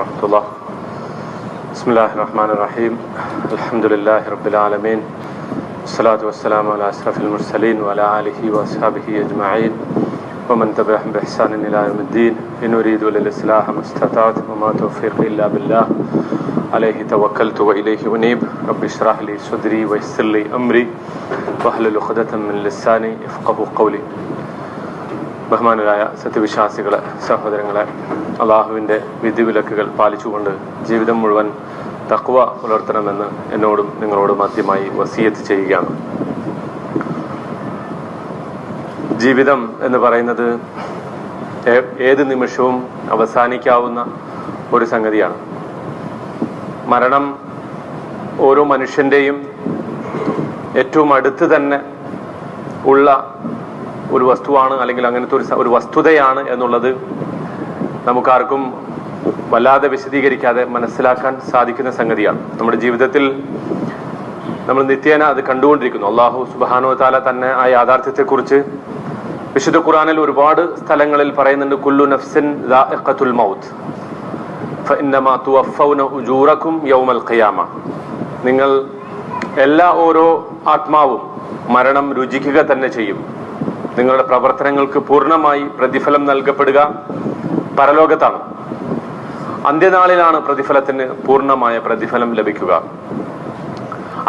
ورحمة الله. بسم الله الرحمن الرحيم. الحمد لله رب العالمين. والصلاة والسلام على أشرف المرسلين وعلى آله وأصحابه أجمعين. ومن تبعهم بإحسان إلى يوم الدين. إن أريد للإصلاح ما استطعت وما توفيقي إلا بالله. عليه توكلت وإليه أنيب. رب اشرح لي صدري ويسر لي أمري. واحلل عقدة من لساني يفقه قولي. ബഹുമാനരായ സത്യവിശ്വാസികളെ സഹോദരങ്ങളെ അള്ളാഹുവിന്റെ വിധിവിലക്കുകൾ പാലിച്ചുകൊണ്ട് ജീവിതം മുഴുവൻ തക്വ പുലർത്തണമെന്ന് എന്നോടും നിങ്ങളോടും ആദ്യമായി വസീയത്ത് ചെയ്യുകയാണ്. ജീവിതം എന്ന് പറയുന്നത് ഏത് നിമിഷവും അവസാനിക്കാവുന്ന ഒരു സംഗതിയാണ്. മരണം ഓരോ മനുഷ്യന്റെയും ഏറ്റവും അടുത്ത് തന്നെ ഉള്ള ഒരു വസ്തുവാണ് അല്ലെങ്കിൽ അങ്ങനത്തെ ഒരു ഒരു വസ്തുതയാണ് എന്നുള്ളത് നമുക്കാർക്കും വല്ലാതെ വിശദീകരിക്കാതെ മനസ്സിലാക്കാൻ സാധിക്കുന്ന സംഗതിയാണ്. നമ്മുടെ ജീവിതത്തിൽ നമ്മൾ നിത്യേന അത് കണ്ടുകൊണ്ടിരിക്കുന്നു. അള്ളാഹു സുബാനോ താല തന്നെ ആ യാഥാർത്ഥ്യത്തെക്കുറിച്ച് വിശുദ്ധ ഖുറാനിൽ ഒരുപാട് സ്ഥലങ്ങളിൽ പറയുന്നുണ്ട് കുല്ലു നഫ്സിൻ മൗത്ത് യൗമൽ ഖിയാമ. നിങ്ങൾ എല്ലാ ഓരോ ആത്മാവും മരണം രുചിക്കുക തന്നെ ചെയ്യും. നിങ്ങളുടെ പ്രവർത്തനങ്ങൾക്ക് പൂർണമായി പ്രതിഫലം നൽകപ്പെടുക പരലോകത്താണ്. അന്ത്യനാളിലാണ് പ്രതിഫലത്തിന് പൂർണമായ പ്രതിഫലം ലഭിക്കുക.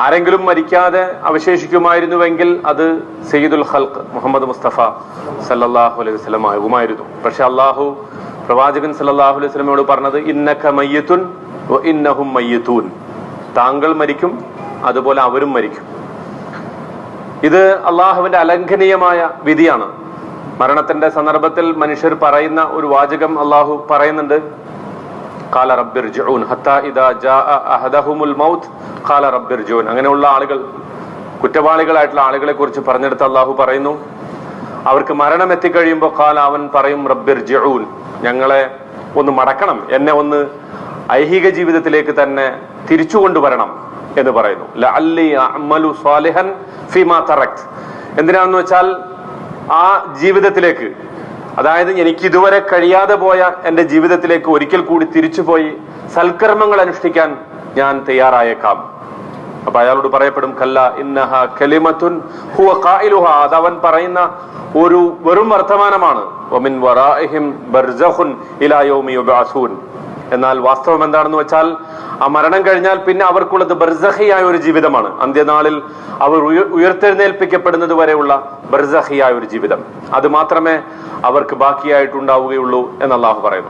ആരെങ്കിലും മരിക്കാതെ അവശേഷിക്കുമായിരുന്നുവെങ്കിൽ അത് സയ്യിദുൽ ഹൽക്ക് മുഹമ്മദ് മുസ്തഫ സല്ലാഹു അലൈഹി വസ്ലം ആകുമായിരുന്നു. പക്ഷെ അള്ളാഹു പ്രവാചകൻ സല്ലാഹു അലൈഹി വസല്ലമയോട് പറഞ്ഞത് ഇന്നക്ക മയ്യത്തുൻ ഇന്നഹും മയ്യത്തൂൻ. താങ്കൾ മരിക്കും അതുപോലെ അവരും മരിക്കും. ഇത് അള്ളാഹുവിന്റെ അലംഘനീയമായ വിധിയാണ്. മരണത്തിന്റെ സന്ദർഭത്തിൽ മനുഷ്യർ പറയുന്ന ഒരു വാചകം അള്ളാഹു പറയുന്നുണ്ട്. കാല റബ്ബിർജൂൻ ഹത്താ ഇദാ അഹദഹുമുൽ മൗത്ത് കാല റബ്ബിർജൂൻ അങ്ങനെയുള്ള ആളുകൾ കുറ്റവാളികളായിട്ടുള്ള ആളുകളെ കുറിച്ച് പറഞ്ഞെടുത്ത് അള്ളാഹു പറയുന്നു. അവർക്ക് മരണം എത്തിക്കഴിയുമ്പോൾ കാല അവൻ പറയും റബ്ബിർ ജൂൻ ഞങ്ങളെ ഒന്ന് മടക്കണം. എന്നെ ഒന്ന് ഐഹിക ജീവിതത്തിലേക്ക് തന്നെ തിരിച്ചു കൊണ്ടുവരണം എന്ന് പറയുന്നു. ലഅല്ലി ഫിമാ വെച്ചാൽ ആ ജീവിതത്തിലേക്ക് അതായത് എനിക്ക് ഇതുവരെ കഴിയാതെ പോയ എന്റെ ജീവിതത്തിലേക്ക് ഒരിക്കൽ കൂടി തിരിച്ചുപോയി സൽക്കർമ്മങ്ങൾ അനുഷ്ഠിക്കാൻ ഞാൻ തയ്യാറായേക്കാം. അപ്പൊ അയാളോട് പറയപ്പെടും കല്ല ഇന്നഹ കലിമത്തുൻ ഹുവ അത് അവൻ പറയുന്ന ഒരു വെറും വർത്തമാനമാണ്. എന്നാൽ വാസ്തവം എന്താണെന്ന് വെച്ചാൽ ആ മരണം കഴിഞ്ഞാൽ പിന്നെ അവർക്കുള്ളത് ബർസഹിയായ ഒരു ജീവിതമാണ്. അന്ത്യനാളിൽ അവർ ഉയ- ഉയർത്തെഴുന്നേൽപ്പിക്കപ്പെടുന്നത് വരെയുള്ള ബർസഹിയായ ഒരു ജീവിതം. അത് മാത്രമേ അവർക്ക് ബാക്കിയായിട്ടുണ്ടാവുകയുള്ളൂ എന്ന് അള്ളാഹു പറയുന്നു.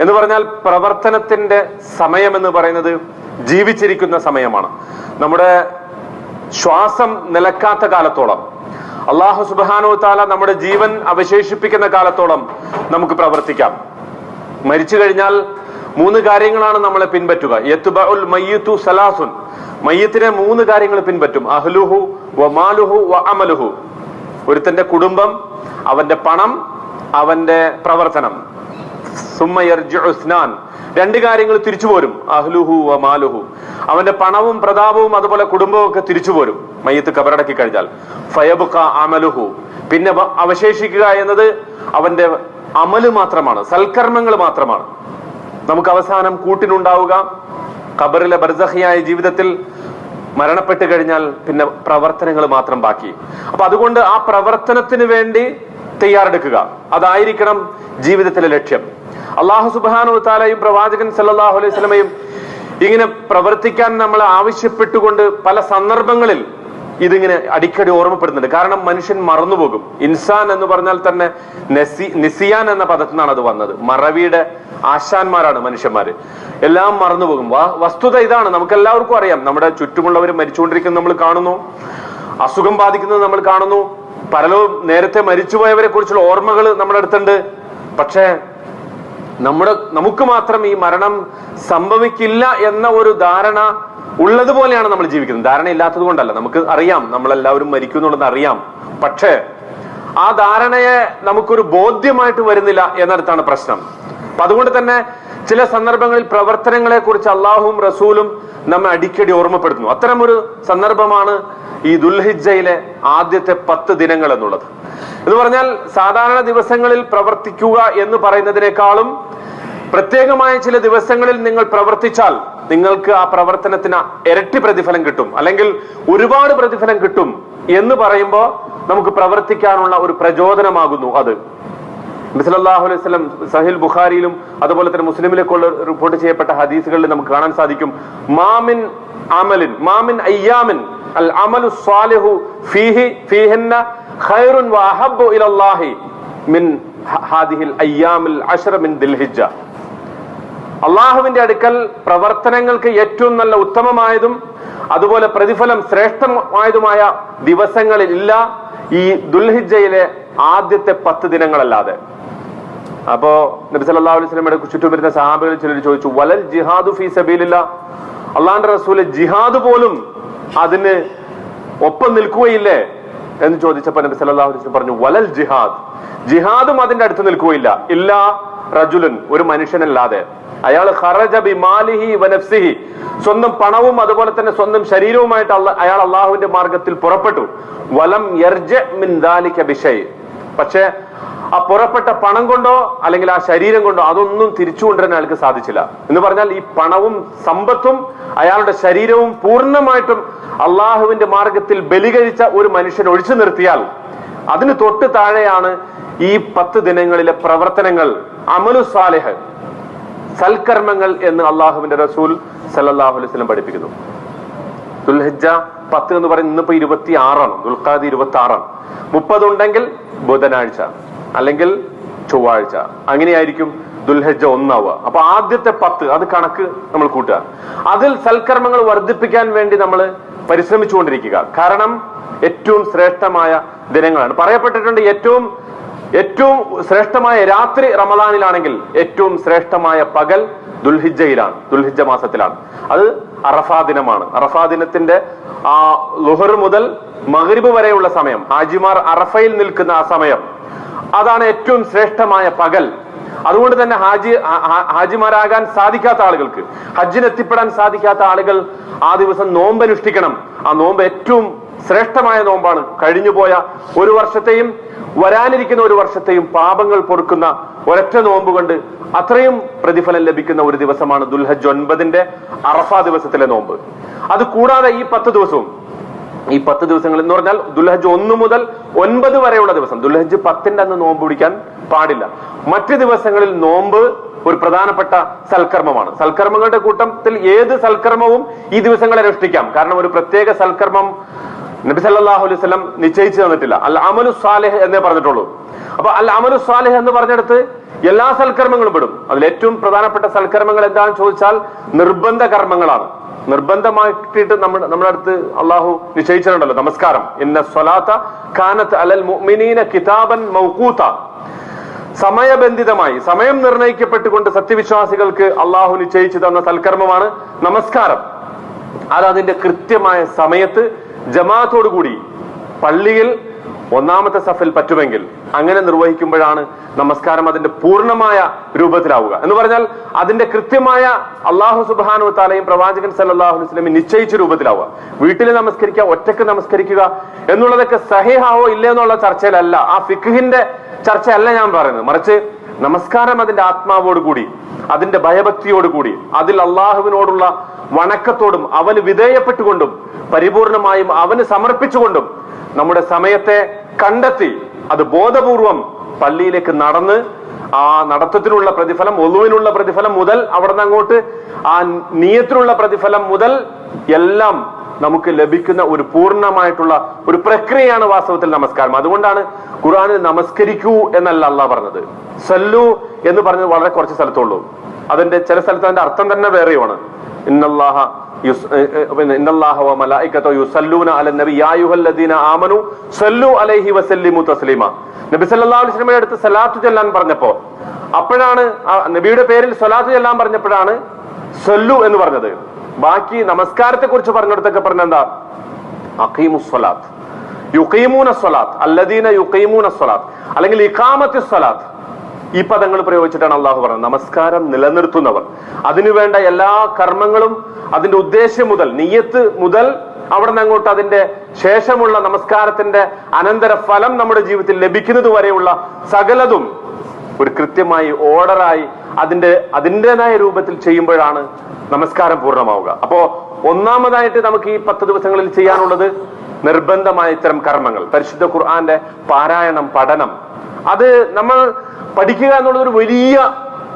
എന്ന് പറഞ്ഞാൽ പ്രവർത്തനത്തിന്റെ സമയം എന്ന് പറയുന്നത് ജീവിച്ചിരിക്കുന്ന സമയമാണ്. നമ്മുടെ ശ്വാസം നിലക്കാത്ത കാലത്തോളം അള്ളാഹു സുബാനോ താല നമ്മുടെ ജീവൻ അവശേഷിപ്പിക്കുന്ന കാലത്തോളം നമുക്ക് പ്രവർത്തിക്കാം. മരിച്ചു കഴിഞ്ഞാൽ മൂന്ന് കാര്യങ്ങളാണ് നമ്മളെ പിൻപറ്റുക. സലാസുൻ. മയ്യത്തിനെ മൂന്ന് കാര്യങ്ങൾ പിൻപറ്റും. അഹ്ലുഹു വ മാലുഹു വ അമലുഹു. ഒരുത്തന്റെ കുടുംബം അവന്റെ പണം അവന്റെ പ്രവർത്തനം. സുമ്മ സ്നാൻ രണ്ട് കാര്യങ്ങൾ തിരിച്ചു പോരും. അഹ്ലുഹു വ മാലുഹു. അവന്റെ പണവും പ്രതാപവും അതുപോലെ കുടുംബവും ഒക്കെ തിരിച്ചു പോരും. മയ്യത്ത് കബറടക്കി കഴിഞ്ഞാൽ. ഫയബുക്ക അമലുഹു. പിന്നെ അവശേഷിക്കുക എന്നത് അവന്റെ അമൽ മാത്രമാണ്. സൽക്കർമ്മങ്ങൾ മാത്രമാണ്. നമുക്ക് അവസാനം കൂട്ടിനുണ്ടാവുക. ഖബറിലെ ബർസഹിയായ ജീവിതത്തിൽ മരണപ്പെട്ട് കഴിഞ്ഞാൽ പിന്നെ പ്രവർത്തനങ്ങൾ മാത്രം ബാക്കി. അപ്പൊ അതുകൊണ്ട് ആ പ്രവർത്തനത്തിന് വേണ്ടി തയ്യാറെടുക്കുക. അതായിരിക്കണം ജീവിതത്തിലെ ലക്ഷ്യം. അള്ളാഹു സുബാനു താലയും പ്രവാചകൻ സല്ലാഹു അലൈഹി സ്വലമയും ഇങ്ങനെ പ്രവർത്തിക്കാൻ നമ്മൾ ആവശ്യപ്പെട്ടുകൊണ്ട് പല സന്ദർഭങ്ങളിൽ ഇതിങ്ങനെ അടിക്കടി ഓർമ്മപ്പെടുന്നുണ്ട്. കാരണം മനുഷ്യൻ മറന്നുപോകും. ഇൻസാൻ എന്ന് പറഞ്ഞാൽ തന്നെ നസി നിസിയാൻ എന്ന പദത്തിൽ നിന്നാണ് അത് വന്നത്. മറവിയുടെ ആശാന്മാരാണ് മനുഷ്യന്മാര്. എല്ലാം മറന്നുപോകും. വസ്തുത ഇതാണ്. നമുക്ക് എല്ലാവർക്കും അറിയാം. നമ്മുടെ ചുറ്റുമുള്ളവർ മരിച്ചുകൊണ്ടിരിക്കുന്നത് നമ്മൾ കാണുന്നു. അസുഖം ബാധിക്കുന്നത് നമ്മൾ കാണുന്നു. പലരും നേരത്തെ മരിച്ചുപോയവരെ കുറിച്ചുള്ള ഓർമ്മകൾ നമ്മുടെ അടുത്തുണ്ട്. പക്ഷേ നമ്മുടെ നമുക്ക് മാത്രം ഈ മരണം സംഭവിക്കില്ല എന്ന ഒരു ധാരണ ഉള്ളതുപോലെയാണ് നമ്മൾ ജീവിക്കുന്നത്. ധാരണ ഇല്ലാത്തത് കൊണ്ടല്ല. നമുക്ക് അറിയാം നമ്മളെല്ലാവരും മരിക്കും എന്നുള്ളത് അറിയാം. പക്ഷേ ആ ധാരണയെ നമുക്കൊരു ബോധ്യമായിട്ട് വരുന്നില്ല എന്നർത്ഥാണ് പ്രശ്നം. അപ്പൊ അതുകൊണ്ട് തന്നെ ചില സന്ദർഭങ്ങളിൽ പ്രവർത്തനങ്ങളെ കുറിച്ച് അള്ളാഹുവും റസൂലും നമ്മെ അടിക്കടി ഓർമ്മപ്പെടുത്തുന്നു. അത്തരം ഒരു സന്ദർഭമാണ് ഈ ദുൽഹിജയിലെ ആദ്യത്തെ പത്ത് ദിനങ്ങൾ എന്നുള്ളത്. എന്ന് പറഞ്ഞാൽ സാധാരണ ദിവസങ്ങളിൽ പ്രവർത്തിക്കുക എന്ന് പറയുന്നതിനേക്കാളും പ്രത്യേകമായ ചില ദിവസങ്ങളിൽ നിങ്ങൾ പ്രവർത്തിച്ചാൽ നിങ്ങൾക്ക് ആ പ്രവർത്തനത്തിന് ഇരട്ടി പ്രതിഫലം കിട്ടും. അല്ലെങ്കിൽ ഒരുപാട് പ്രതിഫലം കിട്ടും എന്ന് പറയുമ്പോൾ നമുക്ക് പ്രവർത്തിക്കാനുള്ള ഒരു പ്രചോദനമാകുന്നു അത്. നബിസല്ലാഹു അലൈഹി സ്വലം സഹിൽ ബുഖാരിയിലും അതുപോലെ തന്നെ മുസ്ലിമിലേക്കുള്ള റിപ്പോർട്ട് ചെയ്യപ്പെട്ട ഹദീസുകളിൽ നമുക്ക് കാണാൻ സാധിക്കും. മാമിൻ അമലിൻ മാമിൻ അയ്യാമിൻ അൽ അമലു സ്വാലിഹു ഫീഹി ഫീഹിന്ന ഖൈറുൻ വഅഹബ്ബു ഇലല്ലാഹി മിൻ ഹാദിഹിൽ അയ്യാമിൽ അശ്ര മിൻ ദിൽഹിജ്ജ. അള്ളാഹുവിന്റെ അടുക്കൽ പ്രവർത്തനങ്ങൾക്ക് ഏറ്റവും നല്ല ഉത്തമമായതും അതുപോലെ പ്രതിഫലം ശ്രേഷ്ഠമായതുമായ ദിവസങ്ങളിൽ ഇല്ല. ഈ ദുൽഹിജയിലെ ആദ്യത്തെ പത്ത് ദിനങ്ങളല്ലാതെ. അപ്പോ നബി സല്ലല്ലാഹു അലൈഹി വസല്ലമയുടെ ചുറ്റും വരുന്ന സഹാബികളിൽ ചിലർ ചോദിച്ചു വലൽ ജിഹാദു ഫി സബീലില്ല അള്ളാന്റെ റസൂൽ ജിഹാദ് പോലും അതിന് ഒപ്പം നിൽക്കുകയില്ലേ? എന്ന് ചോദിച്ചപ്പോ നബി സല്ലല്ലാഹു അലൈഹി പറഞ്ഞു വലൽ ജിഹാദ്. ജിഹാദും അതിന്റെ അടുത്ത് നിൽക്കുകയില്ല. ഇല്ല റജുലൻ ഒരു മനുഷ്യനല്ലാതെ. അയാൾ ഖറജ ബി മാലിഹി വനഫ്സിഹി സ്വന്തം പണവും അതുപോലെ തന്നെ സ്വന്തം ശരീരവുമായിട്ട് അയാൾ അള്ളാഹുവിന്റെ മാർഗത്തിൽ പുറപ്പെട്ടു. വലം യർജ മിൻ ദാലിക ബിഷൈ. പക്ഷേ ആ പുറപ്പെട്ട പണം കൊണ്ടോ അല്ലെങ്കിൽ ആ ശരീരം കൊണ്ടോ അതൊന്നും തിരിച്ചു കൊണ്ടുവരാൻ അയാൾക്ക് സാധിച്ചില്ല. എന്ന് പറഞ്ഞാൽ ഈ പണവും സമ്പത്തും അയാളുടെ ശരീരവും പൂർണമായിട്ടും അള്ളാഹുവിന്റെ മാർഗത്തിൽ ബലികഴിച്ച ഒരു മനുഷ്യൻ ഒഴിച്ചു നിർത്തിയാൽ അതിന് തൊട്ട് താഴെയാണ് ഈ പത്ത് ദിനങ്ങളിലെ പ്രവർത്തനങ്ങൾ അമലു സാലിഹ്. സൽക്കർമ്മങ്ങൾ എന്ന് അള്ളാഹുവിന്റെ റസൂൽ സല്ലല്ലാഹു അലൈഹി വസല്ലം പഠിപ്പിക്കുന്നു. ദുൽഹജ്ജ പത്ത് എന്ന് പറയുന്നത് ഇന്നിപ്പോ ഇരുപത്തി ആറാണ് ദുൽഖാദി ഇരുപത്തി ആറാണ് മുപ്പത് ഉണ്ടെങ്കിൽ ബുധനാഴ്ച അല്ലെങ്കിൽ ചൊവ്വാഴ്ച. അങ്ങനെയായിരിക്കും ദുൽഹജ്ജ ഒന്നാവുക. അപ്പൊ ആദ്യത്തെ പത്ത് അത് കണക്ക് നമ്മൾ കൂട്ടുക. അതിൽ സൽക്കർമ്മങ്ങൾ വർദ്ധിപ്പിക്കാൻ വേണ്ടി നമ്മൾ പരിശ്രമിച്ചുകൊണ്ടിരിക്കുക. കാരണം ഏറ്റവും ശ്രേഷ്ഠമായ ദിനങ്ങളാണ്. പറയപ്പെട്ടിട്ടുണ്ട് ഏറ്റവും ഏറ്റവും ശ്രേഷ്ഠമായ രാത്രി റമദാനിലാണെങ്കിൽ ഏറ്റവും ശ്രേഷ്ഠമായ പകൽ ദുൽഹിജയിലാണ് ദുൽഹിജ മാസത്തിലാണ്. അത് അറഫാ ദിനമാണ്. അറഫാ ദിനത്തിന്റെ ആ ലുഹർ മുതൽ മഹരിബ് വരെയുള്ള സമയം ഹാജിമാർ അറഫയിൽ നിൽക്കുന്ന ആ സമയം അതാണ് ഏറ്റവും ശ്രേഷ്ഠമായ പകൽ. അതുകൊണ്ട് തന്നെ ഹാജി ഹാജിമാരാകാൻ സാധിക്കാത്ത ആളുകൾക്ക് ഹജ്ജിന് എത്തിപ്പെടാൻ സാധിക്കാത്ത ആളുകൾ ആ ദിവസം നോമ്പ് അനുഷ്ഠിക്കണം ആ നോമ്പ് ഏറ്റവും ശ്രേഷ്ഠമായ നോമ്പാണ്. കഴിഞ്ഞുപോയ ഒരു വർഷത്തെയും വരാനിരിക്കുന്ന ഒരു വർഷത്തെയും പാപങ്ങൾ പൊറുക്കുന്ന ഒരൊറ്റ നോമ്പ് കൊണ്ട് അത്രയും പ്രതിഫലം ലഭിക്കുന്ന ഒരു ദിവസമാണ് ദുൽഹജ് ഒൻപതിന്റെ അറഫ ദിവസത്തിലെ നോമ്പ്. അത് കൂടാതെ ഈ പത്ത് ദിവസവും ഈ പത്ത് ദിവസങ്ങൾ എന്ന് പറഞ്ഞാൽ ദുൽഹജ് ഒന്ന് മുതൽ ഒൻപത് വരെയുള്ള ദിവസം. ദുൽഹജ് പത്തിന്റെ അന്ന് നോമ്പ് പിടിക്കാൻ പാടില്ല. മറ്റ് ദിവസങ്ങളിൽ നോമ്പ് ഒരു പ്രധാനപ്പെട്ട സൽക്കർമ്മമാണ്. സൽക്കർമ്മങ്ങളുടെ കൂട്ടത്തിൽ ഏത് സൽക്കർമ്മവും ഈ ദിവസങ്ങളെ അനുഷ്ഠിക്കാം. കാരണം ഒരു പ്രത്യേക സൽക്കർമ്മം നബി സല്ലാഹു അലൈഹി വസല്ലം നിശ്ചയിച്ചു തന്നിട്ടില്ല. അൽ അമലു സാലിഹ് എന്നേ പറഞ്ഞിട്ടുള്ളൂ. അപ്പൊ അൽ അമലു സാലിഹ് എന്ന് പറഞ്ഞെടുത്ത് എല്ലാ സൽക്കർമ്മങ്ങളും പെടും. അതിൽ ഏറ്റവും പ്രധാനപ്പെട്ട സൽക്കർമ്മങ്ങൾ എന്താണെന്ന് ചോദിച്ചാൽ നിർബന്ധ കർമ്മങ്ങളാണ്. നിർബന്ധമാക്കിയിട്ട് നമ്മൾ നമ്മുടെ അടുത്ത് അള്ളാഹു നിശ്ചയിച്ചിട്ടുണ്ടല്ലോ. നമസ്കാരം. ഇന്ന സ്വലാത്ത കാനത്ത് അലൽ മുഅ്മിനീന കിതാബൻ മൗക്കൂത്ത സമയബന്ധിതമായി സമയം നിർണയിക്കപ്പെട്ടുകൊണ്ട് സത്യവിശ്വാസികൾക്ക് അള്ളാഹു നിശ്ചയിച്ചു തന്ന സൽക്കർമ്മമാണ് നമസ്കാരം. അത് അതിന്റെ കൃത്യമായ സമയത്ത് ജമാഅത്തോടു കൂടി പള്ളിയിൽ ഒന്നാമത്തെ സഫിൽ പറ്റുമെങ്കിൽ അങ്ങനെ നിർവഹിക്കുമ്പോഴാണ് നമസ്കാരം അതിന്റെ പൂർണമായ രൂപത്തിലാവുക. എന്ന് പറഞ്ഞാൽ അതിന്റെ കൃത്യമായ അള്ളാഹു സുബാനു താലയും പ്രവാചകൻ സല്ലല്ലാഹു അലൈഹി വസല്ലം നിശ്ചയിച്ച രൂപത്തിലാവുക. വീട്ടിൽ നമസ്കരിക്കുക ഒറ്റയ്ക്ക് നമസ്കരിക്കുക എന്നുള്ളതൊക്കെ സഹിഹാവോ ഇല്ലേ എന്നുള്ള ചർച്ചയിലല്ല. ആ ഫിഖിന്റെ ചർച്ചയല്ല ഞാൻ പറയുന്നത്. മറിച്ച് നമസ്കാരം അതിന്റെ ആത്മാവോടുകൂടി അതിന്റെ ഭയഭക്തിയോടുകൂടി അതിൽ അള്ളാഹുവിനോടുള്ള വണക്കത്തോടും അവന് വിധേയപ്പെട്ടുകൊണ്ടും പരിപൂർണമായും അവന് സമർപ്പിച്ചുകൊണ്ടും നമ്മുടെ സമയത്തെ കണ്ടെത്തി അത് ബോധപൂർവം പള്ളിയിലേക്ക് നടന്ന് ആ നടത്തത്തിനുള്ള പ്രതിഫലം ഒന്നുവിനുള്ള പ്രതിഫലം മുതൽ അവിടെ നിന്ന് അങ്ങോട്ട് ആ നീയത്തിനുള്ള പ്രതിഫലം മുതൽ എല്ലാം നമുക്ക് ലഭിക്കുന്ന ഒരു പൂർണമായിട്ടുള്ള ഒരു പ്രക്രിയയാണ് വാസ്തവത്തിൽ നമസ്കാരം. അതുകൊണ്ടാണ് ഖുർആനിൽ നമസ്കരിക്കൂ എന്നല്ല അള്ളാഹ് പറഞ്ഞത്. സല്ലു എന്ന് പറഞ്ഞത് വളരെ കുറച്ച് സ്ഥലത്തുള്ളൂ. അതിന്റെ ചില സ്ഥലത്ത് അതിന്റെ അർത്ഥം തന്നെ വേറെയുമാണ്. ഇന്നല്ലാഹ അടുത്ത് സലാത്തു ചെല്ലാൻ പറഞ്ഞപ്പോ അപ്പോഴാണ് നബിയുടെ പേരിൽ സലാത്തു ചെല്ലാൻ പറഞ്ഞപ്പോഴാണ് സല്ലു എന്ന് പറഞ്ഞത്. ബാക്കി നമസ്കാരത്തെ കുറിച്ച് പറഞ്ഞിടത്തൊക്കെ പറഞ്ഞെന്താ അഖീമുസ്വലാത്ത് യുക്കൈമൂന സ്വലാത്ത്. അല്ലദീന യുക്കൈമൂന സ്വലാത്ത്. അല്ലെങ്കിൽ ഇഖാമത്തി സ്വലാത്ത്. ഈ പദങ്ങൾ പ്രയോഗിച്ചിട്ടാണ് അള്ളാഹു പറഞ്ഞത്. നമസ്കാരം നിലനിർത്തുന്നവർ. അതിനുവേണ്ട എല്ലാ കർമ്മങ്ങളും അതിന്റെ ഉദ്ദേശ്യം മുതൽ നീയത്ത് മുതൽ അവിടെ നിന്ന് അങ്ങോട്ട് അതിന്റെ ശേഷമുള്ള നമസ്കാരത്തിന്റെ അനന്തര ഫലം നമ്മുടെ ജീവിതത്തിൽ ലഭിക്കുന്നത് വരെയുള്ള സകലതും ഒരു കൃത്യമായി ഓർഡറായി അതിന്റെ അതിന്റെതായ രൂപത്തിൽ ചെയ്യുമ്പോഴാണ് നമസ്കാരം പൂർണമാവുക. അപ്പോ ഒന്നാമതായിട്ട് നമുക്ക് ഈ പത്ത് ദിവസങ്ങളിൽ ചെയ്യാനുള്ളത് നിർബന്ധമായ ഇത്തരം കർമ്മങ്ങൾ. പരിശുദ്ധ ഖുർആന്റെ പാരായണം പഠനം. അത് നമ്മൾ പഠിക്കുക എന്നുള്ളത് ഒരു വലിയ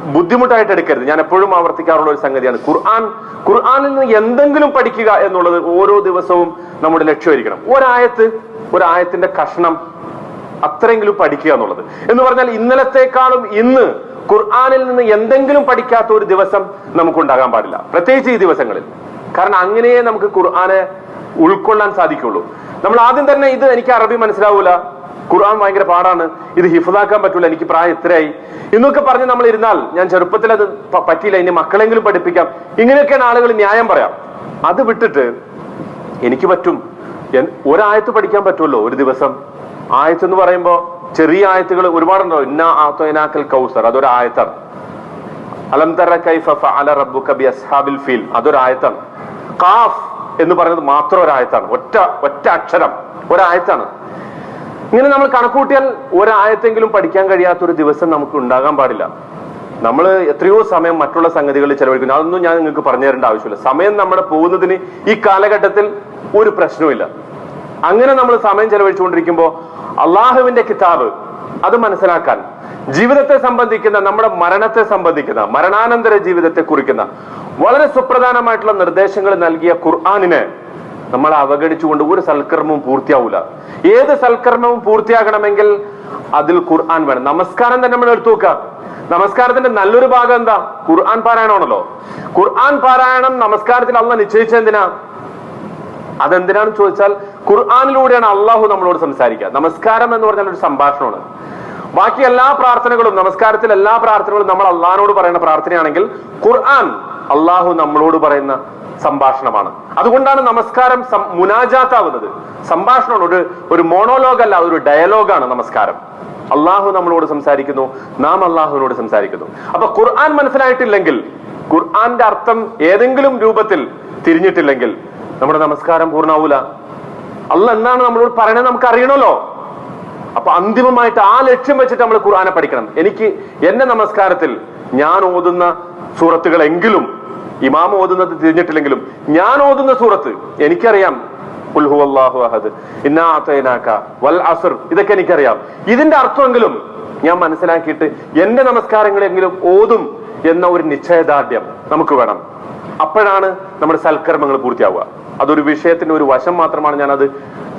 ബുദ്ധിമുട്ടായിട്ട് എടുക്കരുത്. ഞാൻ എപ്പോഴും ആവർത്തിക്കാറുള്ള ഒരു സംഗതിയാണ്. ഖുർആൻ ഖുർആനിൽ നിന്ന് എന്തെങ്കിലും പഠിക്കുക എന്നുള്ളത് ഓരോ ദിവസവും നമ്മുടെ ലക്ഷ്യമായിരിക്കണം ഒരായത്ത് ഒരായത്തിന്റെ കഷ്ണം അത്രയെങ്കിലും പഠിക്കുക എന്നുള്ളത്. എന്ന് പറഞ്ഞാൽ ഇന്നലത്തെക്കാളും ഇന്ന് ഖുർആാനിൽ നിന്ന് എന്തെങ്കിലും പഠിക്കാത്ത ഒരു ദിവസം നമുക്കുണ്ടാകാൻ പാടില്ല. പ്രത്യേകിച്ച് ഈ ദിവസങ്ങളിൽ. കാരണം അങ്ങനെയേ നമുക്ക് ഖുർആാനെ ഉൾക്കൊള്ളാൻ സാധിക്കുള്ളൂ. നമ്മൾ ആദ്യം തന്നെ ഇത് എനിക്ക് അറബി മനസ്സിലാവൂല. ഖുർആൻ ഭയങ്കര പാടാണ്. ഇത് ഹിഫുദാക്കാൻ പറ്റൂല. എനിക്ക് പ്രായം ഇത്രയായി. എന്നൊക്കെ പറഞ്ഞ് നമ്മൾ ഇരുന്നാൽ ഞാൻ ചെറുപ്പത്തിൽ അത് പറ്റിയില്ല. ഇനി മക്കളെങ്കിലും പഠിപ്പിക്കാം. ഇങ്ങനെയൊക്കെയാണ് ആളുകൾ ന്യായം പറയാം. അത് വിട്ടിട്ട് എനിക്ക് പറ്റും. ഒരായത്ത് പഠിക്കാൻ പറ്റുമല്ലോ ഒരു ദിവസം? ആയത്ത് എന്ന് പറയുമ്പോൾ ചെറിയ ആയത്തുകൾ ഒരുപാടുണ്ടോ ഇന്ന ആത്തോനാക്കൽ കൗസർ അതൊരു ആയത്താണ്. കൈഫ ഫഅല റബ്ബുക ബി അസ്ഹാബിൽ ഫീൽ അതൊരു ആയത്താണ്. ഖാഫ് എന്ന് പറയുന്നത് മാത്രം ഒരായത്താണ് ഒറ്റ ഒറ്റ അക്ഷരം ഒരായത്താണ് ഇങ്ങനെ നമ്മൾ കണക്കൂട്ടിയാൽ ഒരായത്തെങ്കിലും പഠിക്കാൻ കഴിയാത്ത ഒരു ദിവസം നമുക്ക് ഉണ്ടാകാൻ പാടില്ല. നമ്മൾ എത്രയോ സമയം മറ്റുള്ള സംഗതികളിൽ ചെലവഴിക്കുന്നു. അതൊന്നും ഞാൻ നിങ്ങൾക്ക് പറഞ്ഞു തരേണ്ട ആവശ്യമില്ല. സമയം നമ്മുടെ പോകുന്നതിന് ഈ കാലഘട്ടത്തിൽ ഒരു പ്രശ്നവുമില്ല. അങ്ങനെ നമ്മൾ സമയം ചെലവഴിച്ചുകൊണ്ടിരിക്കുമ്പോൾ അള്ളാഹുവിന്റെ കിതാബ് അത് മനസ്സിലാക്കാൻ ജീവിതത്തെ സംബന്ധിക്കുന്ന നമ്മുടെ മരണത്തെ സംബന്ധിക്കുന്ന മരണാനന്തര ജീവിതത്തെ കുറിക്കുന്ന വളരെ സുപ്രധാനമായിട്ടുള്ള നിർദ്ദേശങ്ങൾ നൽകിയ ഖുർആാനിനെ നമ്മൾ അവഗണിച്ചുകൊണ്ട് ഒരു സൽക്കർമ്മവും പൂർത്തിയാവൂല. ഏത് സൽക്കർമ്മവും പൂർത്തിയാകണമെങ്കിൽ അതിൽ ഖുർആൻ വേണം. നമസ്കാരം തന്നെ നമ്മൾ എടുത്തു നോക്കാം നമസ്കാരത്തിന്റെ നല്ലൊരു ഭാഗം എന്താ? ഖുർആൻ പാരായണമാണല്ലോ. ഖുർആൻ പാരായണം നമസ്കാരത്തിൽ അള്ള നിശ്ചയിച്ചെന്തിനാ അതെന്തിനാണെന്ന് ചോദിച്ചാൽ ഖുർആാനിലൂടെയാണ് അള്ളാഹു നമ്മളോട് സംസാരിക്കുക. നമസ്കാരം എന്ന് പറഞ്ഞാൽ ഒരു സംഭാഷണമാണ്. ബാക്കി എല്ലാ പ്രാർത്ഥനകളും നമസ്കാരത്തിൽ എല്ലാ പ്രാർത്ഥനകളും നമ്മൾ അള്ളാഹിനോട് പറയുന്ന പ്രാർത്ഥനയാണെങ്കിൽ ഖുർആൻ അള്ളാഹു നമ്മളോട് പറയുന്ന സംഭാഷണമാണ്. അതുകൊണ്ടാണ് നമസ്കാരം മുനാജാത്ത് മുനാജാത്താവുന്നത്. സംഭാഷണമാണ് ഒരു ഒരു മോണോലോഗ് അല്ല ഒരു ഡയലോഗാണ് നമസ്കാരം. അള്ളാഹു നമ്മളോട് സംസാരിക്കുന്നു നാം അള്ളാഹുവിനോട് സംസാരിക്കുന്നു. അപ്പൊ ഖുർആൻ മനസ്സിലായിട്ടില്ലെങ്കിൽ ഖുർആന്റെ അർത്ഥം ഏതെങ്കിലും രൂപത്തിൽ തിരിഞ്ഞിട്ടില്ലെങ്കിൽ നമ്മുടെ നമസ്കാരം പൂർണാവൂല. അല്ല എന്താണ് നമ്മളോട് പറയണത് നമുക്ക് അറിയണല്ലോ അപ്പൊ അന്തിമമായിട്ട് ആ ലക്ഷ്യം വെച്ചിട്ട് നമ്മൾ ഖുർആനെ പഠിക്കണം. എനിക്ക് എന്റെ നമസ്കാരത്തിൽ ഞാൻ ഓതുന്ന സൂറത്തുകളെങ്കിലും ഇമാം ഓതുന്നത് തിരിഞ്ഞിട്ടില്ലെങ്കിലും ഞാൻ ഓതുന്ന സൂറത്ത് എനിക്കറിയാം. വൽ അസർ. ഇതൊക്കെ എനിക്കറിയാം. ഇതിന്റെ അർത്ഥമെങ്കിലും ഞാൻ മനസ്സിലാക്കിയിട്ട് എന്റെ നമസ്കാരങ്ങളെങ്കിലും ഓതും എന്ന ഒരു നിശ്ചയദാർഢ്യം നമുക്ക് വേണം. അപ്പോഴാണ് നമ്മുടെ സൽക്കർമ്മങ്ങൾ പൂർത്തിയാവുക. അതൊരു വിഷയത്തിന്റെ ഒരു വശം മാത്രമാണ് ഞാൻ അത്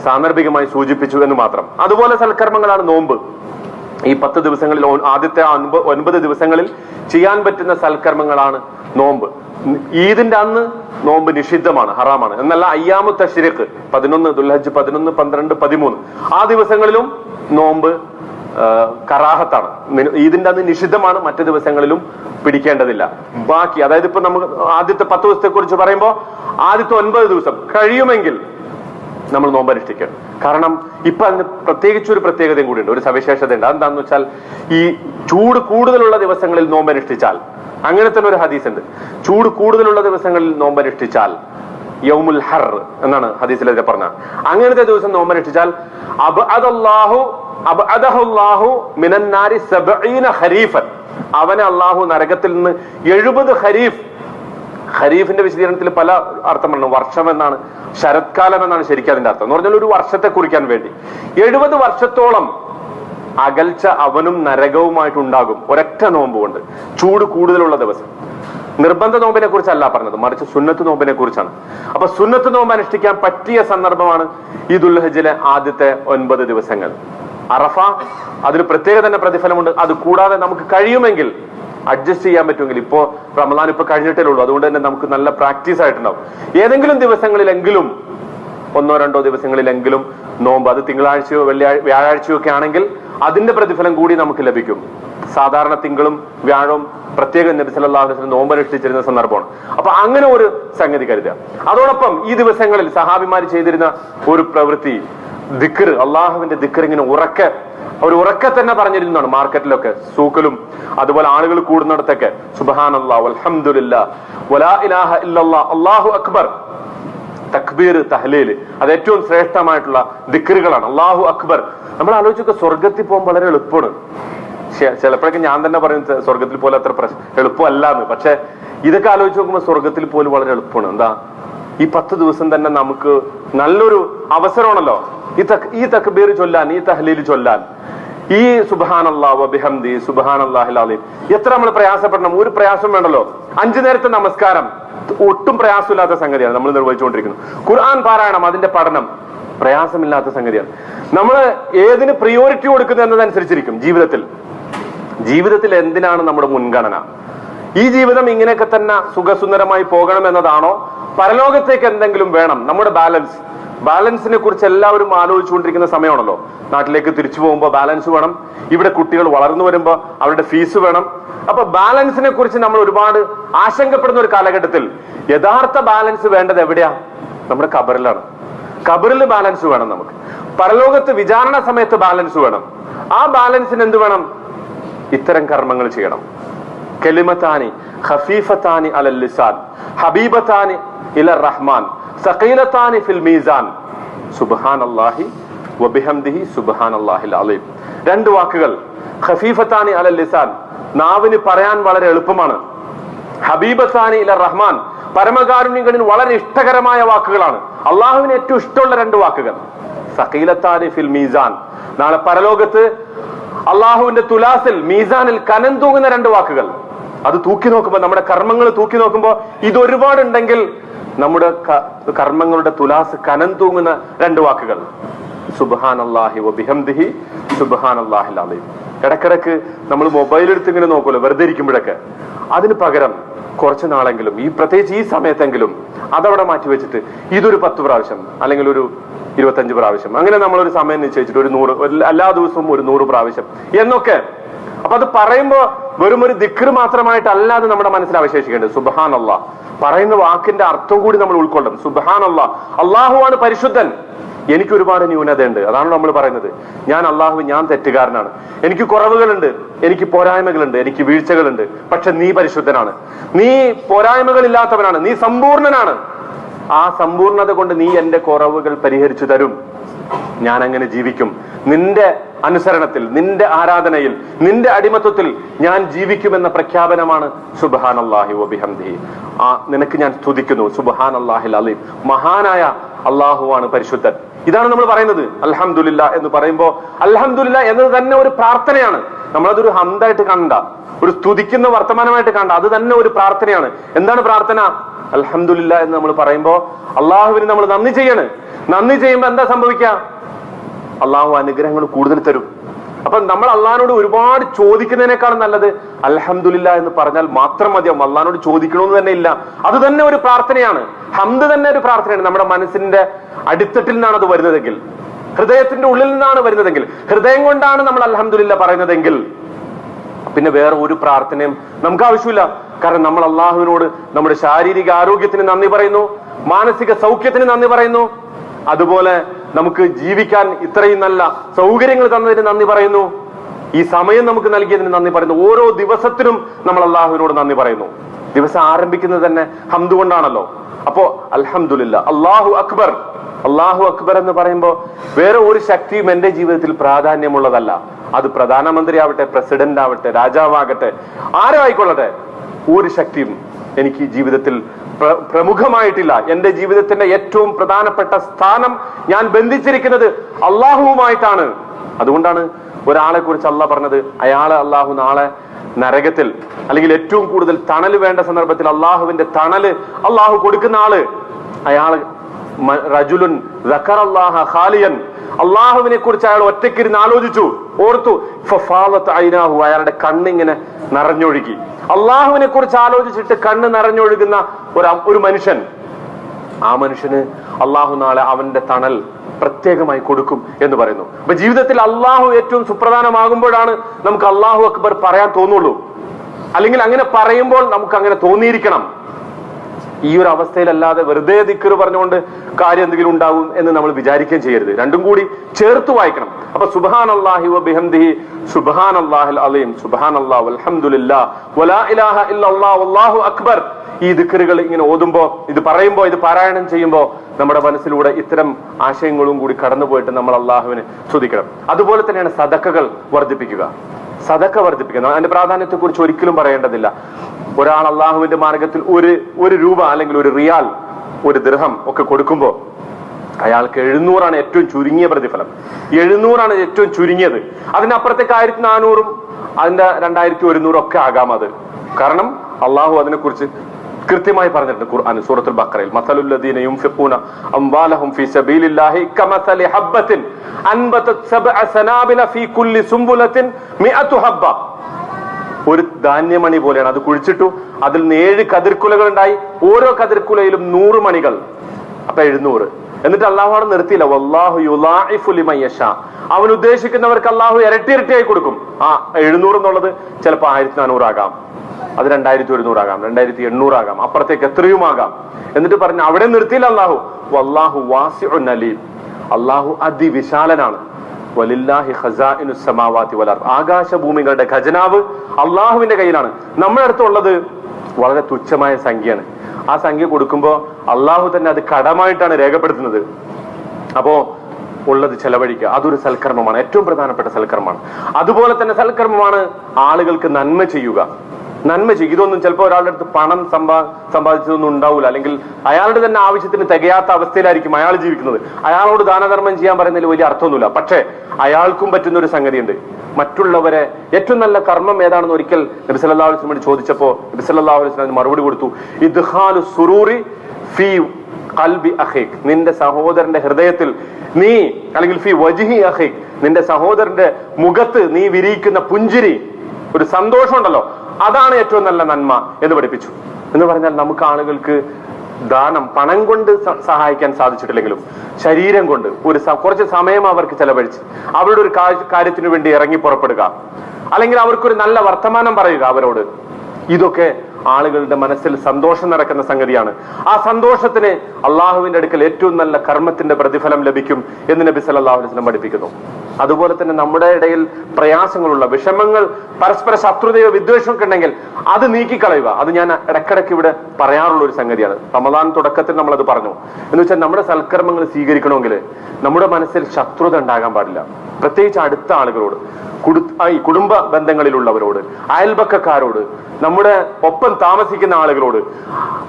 സാന്ദർഭികമായി സൂചിപ്പിച്ചു എന്ന് മാത്രം. അതുപോലെ സൽക്കർമ്മങ്ങളാണ് നോമ്പ്. ഈ പത്ത് ദിവസങ്ങളിൽ ആദ്യത്തെ ഒൻപ- ഒൻപത് ദിവസങ്ങളിൽ ചെയ്യാൻ പറ്റുന്ന സൽക്കർമ്മങ്ങളാണ് നോമ്പ്. ഈദിന്റെ അന്ന് നോമ്പ് നിഷിദ്ധമാണ് ഹറാമാണ്. എന്നല്ല അയ്യാമു തഷ്രിഖ് പതിനൊന്ന് ദുൽഹജ് പതിനൊന്ന് പന്ത്രണ്ട് പതിമൂന്ന്. ആ ദിവസങ്ങളിലും നോമ്പ് കറാഹത്താണ്. ഈദിന്റെ അന്ന് നിഷിദ്ധമാണ് മറ്റു ദിവസങ്ങളിലും പിടിക്കേണ്ടതില്ല. ബാക്കി അതായത് ഇപ്പൊ നമുക്ക് ആദ്യത്തെ പത്ത് ദിവസത്തെ കുറിച്ച് പറയുമ്പോൾ ആദ്യത്തെ ഒൻപത് ദിവസം കഴിയുമെങ്കിൽ നമ്മൾ നോമ്പനുഷ്ഠിക്കണം കാരണം ഇപ്പൊ അതിന് പ്രത്യേകിച്ച് ഒരു പ്രത്യേകതയും കൂടിയുണ്ട് ഒരു സവിശേഷത ഉണ്ട് അതെന്താന്ന് വെച്ചാൽ ഈ ചൂട് കൂടുതലുള്ള ദിവസങ്ങളിൽ നോമ്പനുഷ്ഠിച്ചാൽ അങ്ങനെ തന്നെ ഒരു ഹദീസ് ഉണ്ട് ചൂട് കൂടുതലുള്ള ദിവസങ്ങളിൽ നോമ്പനുഷ്ഠിച്ചാൽ യൗമുൽ ഹർ എന്നാണ് ഹദീസിൽ അതിനെ പറഞ്ഞ. അങ്ങനത്തെ ദിവസം നോമ്പനുഷ്ഠിച്ചാൽ അബ്അദല്ലാഹു അബ്അദഹുല്ലാഹു മിനന്നാരി സബഈന ഖരീഫൻ. അവനെ അള്ളാഹു നരകത്തിൽ നിന്ന് എഴുപത് ഖരീഫ്. ഖരീഫിന്റെ വിശദീകരണത്തിൽ പല അർത്ഥം പറഞ്ഞു. വർഷം എന്നാണ് ശരത്കാലം എന്നാണ് ശരിക്കും അതിന്റെ അർത്ഥം. എന്ന് പറഞ്ഞാൽ ഒരു വർഷത്തെ കുറിക്കാൻ വേണ്ടി. എഴുപത് വർഷത്തോളം അകൽച്ച അവനും നരകവുമായിട്ടുണ്ടാകും ഒരൊറ്റ നോമ്പ് കൊണ്ട് ചൂട് കൂടുതലുള്ള ദിവസം. നിർബന്ധ നോമ്പിനെ കുറിച്ചല്ല പറഞ്ഞത്. മറിച്ച് സുന്നത്ത് നോമ്പിനെ കുറിച്ചാണ്. അപ്പൊ സുന്നത്ത് നോമ്പ് അനുഷ്ഠിക്കാൻ പറ്റിയ സന്ദർഭമാണ് ഈ ദുൽഹജിലെ ആദ്യത്തെ ഒൻപത് ദിവസങ്ങൾ. അറഫ അതിന് പ്രത്യേക തന്നെ പ്രതിഫലമുണ്ട്. അത് കൂടാതെ നമുക്ക് കഴിയുമെങ്കിൽ അഡ്ജസ്റ്റ് ചെയ്യാൻ പറ്റുമെങ്കിൽ. ഇപ്പോ റമദാൻ ഇപ്പൊ കഴിഞ്ഞിട്ടേ ഉള്ളൂ. അതുകൊണ്ട് തന്നെ നമുക്ക് നല്ല പ്രാക്ടീസ് ആയിട്ടുണ്ടാവും. ഏതെങ്കിലും ദിവസങ്ങളിലെങ്കിലും ഒന്നോ രണ്ടോ ദിവസങ്ങളിലെങ്കിലും നോമ്പ് അത് തിങ്കളാഴ്ചയോ വെള്ളിയാഴ്ച വ്യാഴാഴ്ചയോ ഒക്കെ ആണെങ്കിൽ അതിന്റെ പ്രതിഫലം കൂടി നമുക്ക് ലഭിക്കും. സാധാരണ തിങ്കളും വ്യാഴവും പ്രത്യേകം നബി വസല്ലം നോമ്പ് അനുഷ്ഠിച്ചിരുന്ന സന്ദർഭമാണ്. അപ്പൊ അങ്ങനെ ഒരു സംഗതി കരുതുക. അതോടൊപ്പം ഈ ദിവസങ്ങളിൽ സഹാബിമാർ ചെയ്തിരുന്ന ഒരു പ്രവൃത്തി ദിക്കർ അള്ളാഹുവിന്റെ ദിക്കർ ഇങ്ങനെ ഉറക്കെ ഒരു ഉറക്കെ തന്നെ പറഞ്ഞിരുന്നതാണ് മാർക്കറ്റിലൊക്കെ സൂക്കലും അതുപോലെ ആളുകൾ കൂടുന്നിടത്തൊക്കെ സുബാൻ അള്ളാഹ് വലാ അള്ളാഹു അക്ബർ തക്ബീർ തഹ്ലീൽ. അത് ഏറ്റവും ശ്രേഷ്ഠമായിട്ടുള്ള ദിക്കറുകളാണ് അള്ളാഹു അക്ബർ. നമ്മൾ ആലോചിച്ചൊക്കെ സ്വർഗത്തിൽ പോകാൻ വളരെ എളുപ്പമാണ്. ചിലപ്പോഴൊക്കെ ഞാൻ തന്നെ പറയും "ത- സ്വർഗത്തിൽ പോലെ അത്ര എളുപ്പമല്ല എന്ന് പക്ഷെ ഇതൊക്കെ ആലോചിച്ച് നോക്കുമ്പോൾ സ്വർഗത്തിൽ പോലും വളരെ എളുപ്പമാണ്. എന്താ? ഈ പത്ത് ദിവസം തന്നെ നമുക്ക് നല്ലൊരു അവസരമാണല്ലോ. ഈ തക് ഈ തക്ബീർ ചൊല്ലാൻ ഈ തഹ്ലീൽ ചൊല്ലാൻ. ഈ സുബാനല്ലാഹ് ബിഹംദി സുബാനല്ലാഹിൽ അലീം. എത്ര നമ്മൾ പ്രയാസപ്പെടണം? ഒരു പ്രയാസം വേണ്ടല്ലോ. അഞ്ചു നേരത്തെ നമസ്കാരം. ഒട്ടും പ്രയാസമില്ലാത്ത സംഗതിയാണ് നമ്മൾ നിർവഹിച്ചുകൊണ്ടിരിക്കുന്നത്. ഖുർആൻ പാരായണം അതിന്റെ പഠനം. പ്രയാസമില്ലാത്ത സംഗതിയാണ്. നമ്മൾ ഏതിന് പ്രിയോറിറ്റി കൊടുക്കുന്നത് എന്നതനുസരിച്ചിരിക്കും ജീവിതത്തിൽ. ജീവിതത്തിൽ എന്തിനാണ് നമ്മുടെ മുൻഗണന? ഈ ജീവിതം ഇങ്ങനെയൊക്കെ തന്നെ സുഖസുന്ദരമായി പോകണം എന്നതാണോ? പരലോകത്തേക്ക് എന്തെങ്കിലും വേണം? നമ്മുടെ ബാലൻസ് ബാലൻസിനെ കുറിച്ച് എല്ലാവരും ആലോചിച്ചുകൊണ്ടിരിക്കുന്ന സമയമാണല്ലോ. നാട്ടിലേക്ക് തിരിച്ചു പോകുമ്പോൾ ബാലൻസ് വേണം. ഇവിടെ കുട്ടികൾ വളർന്നു വരുമ്പോൾ അവരുടെ ഫീസ് വേണം. അപ്പൊ ബാലൻസിനെ കുറിച്ച് നമ്മൾ ഒരുപാട് ആശങ്കപ്പെടുന്ന ഒരു കാലഘട്ടത്തിൽ യഥാർത്ഥ ബാലൻസ് വേണ്ടത് എവിടെയാ? നമ്മുടെ കബറിലാണ് കബറിൽ ബാലൻസ് വേണം നമുക്ക്. പരലോകത്ത് വിചാരണ സമയത്ത് ബാലൻസ് വേണം. ആ ബാലൻസിന് എന്ത് വേണം? ഇത്തരം കർമ്മങ്ങൾ ചെയ്യണം. കെലിമത്താനി ഹഫീഫത്താനി അലൽ ലിസാൻ ഹബീബത്താനി ഇല റഹ്മാൻ. സഖീലത്താനി ഫിൽ മീസാൻ. സുബ്ഹാനല്ലാഹി വബിഹംദിഹി സുബ്ഹാനല്ലാഹിൽ അലീം. രണ്ട് വാക്കുകൾ. ഖഫീഫത്താനി അലൽ ലിസാൻ. നാവിന് പറയാൻ വളരെ എളുപ്പമാണ്. ഹബീബത്താനി ഇല റഹ്മാൻ. പരമകാരുണ്യങ്ങളിൽ വളരെ ഇഷ്ടകരമായ വാക്കുകളാണ്. അള്ളാഹുവിന് ഏറ്റവും ഇഷ്ടമുള്ള രണ്ട് വാക്കുകൾ. സഖീലത്താനി ഫിൽ മീസാൻ. നാളെ പരലോകത്ത് അള്ളാഹുവിന്റെ തുലാസിൽ മീസാനിൽ കനം തൂങ്ങുന്ന രണ്ട് വാക്കുകൾ. അത് തൂക്കി നോക്കുമ്പോൾ നമ്മുടെ കർമ്മങ്ങൾ തൂക്കി നോക്കുമ്പോൾ ഇത് ഒരുപാടുണ്ടെങ്കിൽ നമ്മുടെ കർമ്മങ്ങളുടെ തുലാസ് കനം തൂങ്ങുന്ന രണ്ട് വാക്കുകൾ. സുബാൻ അള്ളാഹി വബിഹംദിഹി സുബാൻ അള്ളാഹി അലീം ഇടക്കിടക്ക് നമ്മൾ മൊബൈൽ എടുത്ത് ഇങ്ങനെ നോക്കുമല്ലോ വെറുതെ ഇരിക്കുമ്പോഴൊക്കെ. അതിന് പകരം കുറച്ച് നാളെങ്കിലും ഈ പ്രത്യേകിച്ച് ഈ സമയത്തെങ്കിലും അതവിടെ മാറ്റി വെച്ചിട്ട് ഇതൊരു പത്ത് പ്രാവശ്യം അല്ലെങ്കിൽ ഒരു ഇരുപത്തഞ്ച് പ്രാവശ്യം അങ്ങനെ നമ്മളൊരു സമയം നിശ്ചയിച്ചിട്ട് ഒരു നൂറ് എല്ലാ ദിവസവും ഒരു നൂറ് പ്രാവശ്യം എന്നൊക്കെ അപ്പൊ അത് പറയുമ്പോ വെറും ഒരു ദിക്കർ മാത്രമായിട്ടല്ല അത് നമ്മുടെ മനസ്സിൽ അവശേഷിക്കേണ്ടത്. സുബഹാൻ അല്ല പറയുന്ന വാക്കിന്റെ അർത്ഥം കൂടി നമ്മൾ ഉൾക്കൊള്ളണം സുബഹാൻ അള്ളാഹ് അള്ളാഹുവാണ് പരിശുദ്ധൻ. എനിക്ക് ഒരുപാട് ന്യൂനതയുണ്ട്. അതാണ് നമ്മൾ പറയുന്നത്. ഞാൻ അള്ളാഹു ഞാൻ തെറ്റുകാരനാണ്. എനിക്ക് കുറവുകളുണ്ട്. എനിക്ക് പോരായ്മകളുണ്ട്. എനിക്ക് വീഴ്ചകളുണ്ട്. പക്ഷെ നീ പരിശുദ്ധനാണ്. നീ പോരായ്മകളില്ലാത്തവനാണ്. നീ സമ്പൂർണനാണ് ആ സമ്പൂർണത കൊണ്ട് നീ എന്റെ കുറവുകൾ പരിഹരിച്ചു തരും. ഞാൻ അങ്ങനെ ജീവിക്കും. നിന്റെ അനുസരണത്തിൽ നിന്റെ ആരാധനയിൽ നിന്റെ അടിമത്വത്തിൽ ഞാൻ ജീവിക്കുമെന്ന പ്രഖ്യാപനമാണ് സുബഹാൻ അള്ളാഹി വബിഹംദി ആ നിനക്ക് ഞാൻ സ്തുതിക്കുന്നു. സുബഹാൻ അള്ളാഹിൽ അലീം. മഹാനായ അള്ളാഹുവാണ് പരിശുദ്ധൻ. ഇതാണ് നമ്മൾ പറയുന്നത്. അൽഹംദുലില്ല എന്ന് പറയുമ്പോൾ അൽഹംദുലില്ല എന്നത് തന്നെ ഒരു പ്രാർത്ഥനയാണ്. നമ്മളതൊരു ഹന്തായിട്ട് കണ്ട ഒരു സ്തുതിക്കുന്ന വർത്തമാനമായിട്ട് കണ്ട അത് തന്നെ ഒരു പ്രാർത്ഥനയാണ്. എന്താണ് പ്രാർത്ഥന? അൽഹംദുലില്ല എന്ന് നമ്മൾ പറയുമ്പോ അള്ളാഹുവിന് നമ്മൾ നന്ദി ചെയ്യാണ്. നന്ദി ചെയ്യുമ്പോൾ എന്താ സംഭവിക്കുക? അള്ളാഹു അനുഗ്രഹങ്ങൾ കൂടുതൽ തരും. അപ്പൊ നമ്മൾ അള്ളഹാനോട് ഒരുപാട് ചോദിക്കുന്നതിനേക്കാളും നല്ലത് അൽഹംദുലില്ല എന്ന് പറഞ്ഞാൽ മാത്രം മതിയാവും അള്ളഹാനോട് ചോദിക്കണമെന്ന് തന്നെ ഇല്ല. അത് തന്നെ ഒരു പ്രാർത്ഥനയാണ്. ഹംദ് തന്നെ ഒരു പ്രാർത്ഥനയാണ്. നമ്മുടെ മനസ്സിന്റെ അടിത്തട്ടിൽ നിന്നാണ് അത് വരുന്നതെങ്കിൽ ഹൃദയത്തിന്റെ ഉള്ളിൽ നിന്നാണ് വരുന്നതെങ്കിൽ ഹൃദയം കൊണ്ടാണ് നമ്മൾ അൽഹംദുലില്ല പറയുന്നതെങ്കിൽ പിന്നെ വേറെ ഒരു പ്രാർത്ഥനയും നമുക്ക് ആവശ്യമില്ല. കാരണം നമ്മൾ അള്ളാഹുവിനോട് നമ്മുടെ ശാരീരിക ആരോഗ്യത്തിന് നന്ദി പറയുന്നു മാനസിക സൗഖ്യത്തിന് നന്ദി പറയുന്നു. അതുപോലെ നമുക്ക് ജീവിക്കാൻ ഇത്രയും നല്ല സൗകര്യങ്ങൾ തന്നതിന് നന്ദി പറയുന്നു. ഈ സമയം നമുക്ക് നൽകിയതിന് നന്ദി പറയുന്നു. ഓരോ ദിവസത്തിനും നമ്മൾ അള്ളാഹുവിനോട് നന്ദി പറയുന്നു. ദിവസം ആരംഭിക്കുന്നത് തന്നെ ഹംദ് കൊണ്ടാണല്ലോ. അപ്പോ അൽഹംദുലില്ല. അള്ളാഹു അക്ബർ. അള്ളാഹു അക്ബർ എന്ന് പറയുമ്പോൾ വേറെ ഒരു ശക്തിയും എന്റെ ജീവിതത്തിൽ പ്രാധാന്യമുള്ളതല്ല. അത് പ്രധാനമന്ത്രി ആവട്ടെ പ്രസിഡന്റ് ആവട്ടെ രാജാവാകട്ടെ ആരും ആയിക്കൊള്ളട്ടെ ഒരു ശക്തിയും എനിക്ക് ജീവിതത്തിൽ പ്രമുഖമായിട്ടില്ല. എന്റെ ജീവിതത്തിന്റെ ഏറ്റവും പ്രധാനപ്പെട്ട സ്ഥാനം ഞാൻ ബന്ധിച്ചിരിക്കുന്നത് അള്ളാഹുവുമായിട്ടാണ്. അതുകൊണ്ടാണ് ഒരാളെ കുറിച്ച് അല്ല പറഞ്ഞത് അയാളെ അള്ളാഹു നാളെ നരകത്തിൽ അല്ലെങ്കിൽ ഏറ്റവും കൂടുതൽ തണൽ വേണ്ട സന്ദർഭത്തിൽ അള്ളാഹുവിന്റെ തണൽ അള്ളാഹു കൊടുക്കുന്ന ആൾ. അയാൾ റജുലുൻ ഖാലിയൻ അള്ളാഹുവിനെ കുറിച്ച് അയാൾ ഒറ്റയ്ക്കിരുന്ന് ആലോചിച്ചു. ഓർത്തു അയിനാഹു അയാളുടെ കണ്ണിങ്ങനെ നിറഞ്ഞൊഴുകി. അള്ളാഹുവിനെ കുറിച്ച് ആലോചിച്ചിട്ട് കണ്ണ് നിറഞ്ഞൊഴുകുന്ന ഒരു ഒരു മനുഷ്യൻ. ആ മനുഷ്യന് അള്ളാഹു നാളെ അവന്റെ തണൽ പ്രത്യേകമായി കൊടുക്കും എന്ന് പറയുന്നു. അപ്പൊ ജീവിതത്തിൽ അള്ളാഹു ഏറ്റവും സുപ്രധാനമാകുമ്പോഴാണ് നമുക്ക് അള്ളാഹു അക്ബർ പറയാൻ തോന്നുള്ളൂ. അല്ലെങ്കിൽ അങ്ങനെ പറയുമ്പോൾ നമുക്ക് അങ്ങനെ തോന്നിയിരിക്കണം. ഈ ഒരു അവസ്ഥയിലല്ലാതെ വെറുതെ ദിക്കറ് പറഞ്ഞുകൊണ്ട് കാര്യം എന്തെങ്കിലും ഉണ്ടാവും എന്ന് നമ്മൾ വിചാരിക്കുകയും ചെയ്യരുത്. രണ്ടും കൂടി ചേർത്ത് വായിക്കണം. അപ്പൊ സുബാൻ അള്ളാഹി വബിഹംദിഹി സുബാൻ അള്ളാഹിൽ അലീം സുബാൻ അള്ളാഹു വലാ ഇലാഹ അക്ബർ. ഈ ദിക്കറുകൾ ഇങ്ങനെ ഓതുമ്പോ ഇത് പറയുമ്പോ ഇത് പാരായണം ചെയ്യുമ്പോ നമ്മുടെ മനസ്സിലൂടെ ഇത്തരം ആശയങ്ങളും കൂടി കടന്നുപോയിട്ട് നമ്മൾ അള്ളാഹുവിനെ ശ്രദ്ധിക്കണം അതുപോലെ തന്നെയാണ് സദക്കകൾ വർദ്ധിപ്പിക്കുക. സദക്ക വർദ്ധിപ്പിക്കണം അതിന്റെ പ്രാധാന്യത്തെക്കുറിച്ച് ഒരിക്കലും പറയേണ്ടതില്ല. ഒരാൾ അള്ളാഹുവിന്റെ മാർഗത്തിൽ ഒരു ഒരു രൂപ അല്ലെങ്കിൽ ഒരു റിയാൽ ഒരു ദൃഹം ഒക്കെ കൊടുക്കുമ്പോൾ അയാൾക്ക് എഴുന്നൂറാണ് ഏറ്റവും ചുരുങ്ങിയ പ്രതിഫലം. എഴുന്നൂറാണ് ഏറ്റവും ചുരുങ്ങിയത്. അതിനപ്പുറത്തേക്ക് ആയിരത്തി നാനൂറും അതിന്റെ രണ്ടായിരത്തി ഒരുന്നൂറും ഒക്കെ ആകാം അത്. കാരണം അള്ളാഹു അതിനെക്കുറിച്ച് കൃത്യമായി പറഞ്ഞിട്ടുണ്ട് ഖുർആൻ സൂറത്തുൽ മസലുല്ലദീന അംവാലഹും ഫീ സബീലില്ലാഹി കമസലി ഫീ കുല്ലി ഹബ്ബ. ഒരു ധാന്യമണി പോലെയാണ്. അത് കുഴിച്ചിട്ടു. അതിൽ നിന്ന് ഏഴ് കതിർക്കുലകൾ ഉണ്ടായി ഓരോ കതിർക്കുലയിലും നൂറ് മണികൾ. അപ്പൊ എഴുന്നൂറ്. എന്നിട്ട് അള്ളാഹു അവിടെ നിർത്തിയില്ല. വല്ലാഹു യുലാഇഫു ലിമൻ അവൻ ഉദ്ദേശിക്കുന്നവർക്ക് അള്ളാഹു ഇരട്ടി ഇരട്ടിയായി കൊടുക്കും. ആ എഴുന്നൂറ് എന്നുള്ളത് ചിലപ്പോൾ ആയിരത്തി നാനൂറാകാം അത് രണ്ടായിരത്തി ഒരുന്നൂറാകാം രണ്ടായിരത്തി എണ്ണൂറാകാം അപ്പുറത്തേക്ക് എത്രയുമാകാം എന്നിട്ട് പറഞ്ഞു അവിടെ നിർത്തിയില്ല അള്ളാഹു വല്ലാഹു വാസി അള്ളാഹു അതിവിശാലനാണ്. വലില്ലാഹി ഖസാഇനു ആകാശഭൂമികളുടെ ഖജനാവ് അള്ളാഹുവിന്റെ കയ്യിലാണ്. നമ്മുടെ അടുത്തുള്ളത് വളരെ തുച്ഛമായ സംഖ്യയാണ്. ആ സംഖ്യ കൊടുക്കുമ്പോൾ അള്ളാഹു തന്നെ അത് കടമായിട്ടാണ് രേഖപ്പെടുത്തുന്നത്. അപ്പോ ഉള്ളത് ചെലവഴിക്കുക. അതൊരു സൽക്കർമ്മമാണ്. ഏറ്റവും പ്രധാനപ്പെട്ട സൽക്കർമ്മമാണ്. അതുപോലെ തന്നെ സൽക്കർമ്മമാണ് ആളുകൾക്ക് നന്മ ചെയ്യുക. നന്മ ചെയ്യും. ഇതൊന്നും ചിലപ്പോൾ ഒരാളുടെ അടുത്ത് പണം സമ്പാ സമ്പാദിച്ചതൊന്നും ഉണ്ടാവില്ല അല്ലെങ്കിൽ അയാളുടെ തന്നെ ആവശ്യത്തിന് തികയാത്ത അവസ്ഥയിലായിരിക്കും അയാൾ ജീവിക്കുന്നത്. അയാളോട് ദാനധർമ്മം ചെയ്യാൻ പറയുന്നതിൽ വലിയ അർത്ഥമൊന്നുമില്ല. പക്ഷേ അയാൾക്കും പറ്റുന്ന ഒരു സംഗതിയുണ്ട്. മറ്റുള്ളവരെ ഏറ്റവും നല്ല കർമ്മം ഏതാണെന്ന് ഒരിക്കൽ നബി സല്ലല്ലാഹു അലൈഹി വസല്ലം ചോദിച്ചപ്പോൾ നബി സല്ലല്ലാഹു അലൈഹി വസല്ലം അതിന് മറുപടി കൊടുത്തു. ഇദ്ഹാലു സുറൂറി ഫീ ഖൽബി അഖീഖ് നിന്റെ സഹോദരന്റെ ഹൃദയത്തിൽ നീ അല്ലെങ്കിൽ ഫി വജിഹി അഖീഖ് നിന്റെ സഹോദരന്റെ മുഖത്ത് നീ വിരിയിക്കുന്ന പുഞ്ചിരി ഒരു സന്തോഷമുണ്ടല്ലോ. അതാണ് ഏറ്റവും നല്ല നന്മ എന്ന് പഠിപ്പിച്ചു. എന്ന് പറഞ്ഞാൽ നമുക്ക് ആളുകൾക്ക് ദാനം പണം കൊണ്ട് സഹായിക്കാൻ സാധിച്ചിട്ടില്ലെങ്കിലും ശരീരം കൊണ്ട് ഒരു കുറച്ച് സമയം അവർക്ക് ചെലവഴിച്ച് അവരുടെ ഒരു കാര്യത്തിനു വേണ്ടി ഇറങ്ങി പുറപ്പെടുക. അല്ലെങ്കിൽ അവർക്കൊരു നല്ല വർത്തമാനം പറയുക അവരോട്. ഇതൊക്കെ ആളുകളുടെ മനസ്സിൽ സന്തോഷം നടക്കുന്ന സംഗതിയാണ്. ആ സന്തോഷത്തിന് അള്ളാഹുവിന്റെ അടുക്കൽ ഏറ്റവും നല്ല കർമ്മത്തിന്റെ പ്രതിഫലം ലഭിക്കും എന്ന് നബി സല്ലല്ലാഹു അലൈഹി വസല്ലം പഠിപ്പിക്കുന്നു. അതുപോലെ തന്നെ നമ്മുടെ ഇടയിൽ പ്രയാസങ്ങളുള്ള വിഷമങ്ങൾ പരസ്പര ശത്രുതയോ വിദ്വേഷമൊക്കെ ഉണ്ടെങ്കിൽ അത് നീക്കിക്കളയുക. അത് ഞാൻ ഇടക്കിടക്ക് ഇവിടെ പറയാറുള്ള ഒരു സംഗതിയാണ്. റമദാൻ തുടക്കത്തിൽ നമ്മൾ അത് പറഞ്ഞു. എന്ന് വെച്ചാൽ നമ്മുടെ സൽക്കർമ്മങ്ങൾ സ്വീകരിക്കണമെങ്കിൽ നമ്മുടെ മനസ്സിൽ ശത്രുത ഉണ്ടാകാൻ പാടില്ല. പ്രത്യേകിച്ച് അടുത്ത ആളുകളോട് കുടുംബ ബന്ധങ്ങളിലുള്ളവരോട് അയൽപക്കക്കാരോട് നമ്മുടെ ഒപ്പം താമസിക്കുന്ന ആളുകളോട്